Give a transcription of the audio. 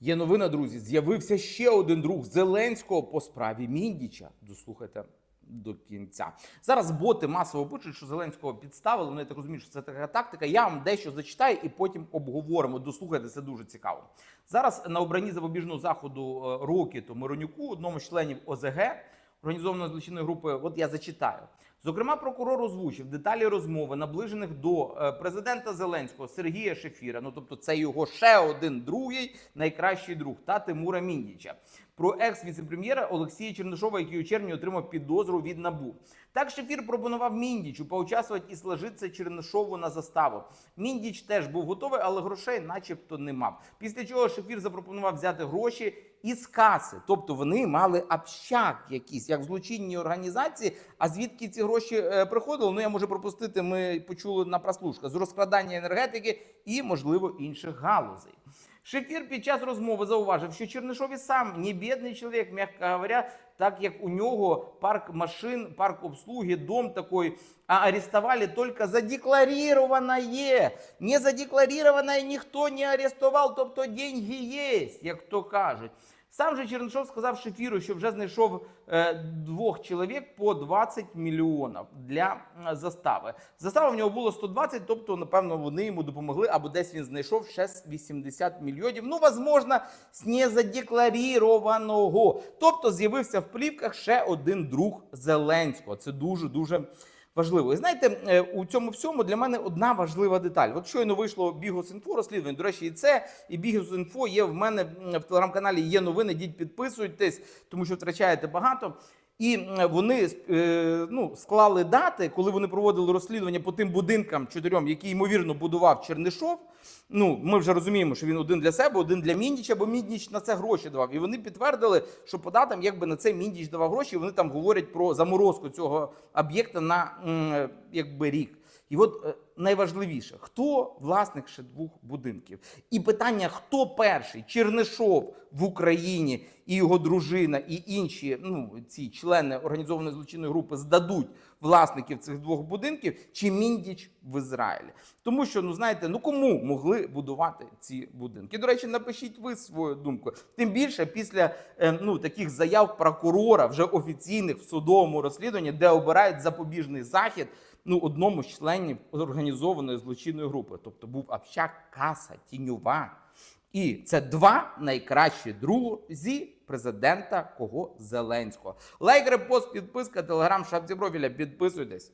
Є новина, друзі. З'явився ще один друг Зеленського по справі Міндіча. Дослухайте до кінця. Зараз боти масово пишуть, що Зеленського підставили. Ну, так розумію, що це така тактика. Я вам дещо зачитаю і потім обговоримо. Дослухайте, це дуже цікаво. Зараз на обранні запобіжного заходу е, Рокіту Миронюку, одному з членів ОЗГ, організованої злочинної групи, от я зачитаю. Зокрема, прокурор озвучив деталі розмови, наближених до е, президента Зеленського Сергія Шефіра. Ну тобто, це його ще один другий найкращий друг та Тимура Міндіча. Про екс-віцепрем'єра Олексія Чернишова, який у червні отримав підозру від набу. Так Шефір пропонував Міндічу поучаствувати і сложитися Чернишову на заставу. Міндіч теж був готовий, але грошей, начебто, не мав. Після чого Шефір запропонував взяти гроші із каси. Тобто вони мали общак якийсь, як в злочинній організації. А звідки ці гроші е, приходили? Ну я можу пропустити. Ми почули на прослушка з розкрадання енергетики і, можливо, інших галузей. Шефір під час розмови зауважив, що Чернишові сам не бідний чоловік, м'яко говоря, так як у нього парк машин, парк обслуги, дом такой, а арестовали только задекларированное. Не задекларированное ніхто не арестував, тобто деньги є, як то кажуть. Сам же Чернишов сказав Шефіру, що вже знайшов е, двох чоловік по 20 мільйонів для застави. Застава в нього було 120, тобто, напевно, вони йому допомогли, або десь він знайшов ще з 80 мільйонів. Ну, возможно, з незадекларірованого. Тобто з'явився в плівках ще один друг Зеленського. Це дуже дуже. Важливо. І знаєте, е, у цьому всьому для мене одна важлива деталь. От щойно вийшло Бігос.Інфо розслідування. До речі, і це, і Бігос.Інфо є в мене в телеграм-каналі. Є новини. Діть підписуйтесь, тому що втрачаєте багато. І вони е, ну, склали дати, коли вони проводили розслідування по тим будинкам чотирьом, які ймовірно будував Чернишов. Ну, ми вже розуміємо, що він один для себе, один для Міндіча, бо Міндіч на це гроші давав. І вони підтвердили, що по датам, якби на це Міндіч давав гроші, вони там говорять про заморозку цього об'єкта на якби рік. І от е, найважливіше, хто власник ще двох будинків? І питання, хто перший Чернишов в Україні і його дружина, і інші ну, ці члени організованої злочинної групи здадуть власників цих двох будинків, чи Міндіч в Ізраїлі? Тому що, ну знаєте, ну кому могли будувати ці будинки? До речі, напишіть ви свою думку. Тим більше після е, ну, таких заяв прокурора, вже офіційних в судовому розслідуванні, де обирають запобіжний захід ну, одному з членів організованої злочинної групи. Тобто був общак каса тіньова. І це два найкращі друзі президента кого Зеленського. Лайк, репост, підписка, телеграм, шапці профіля. Підписуйтесь.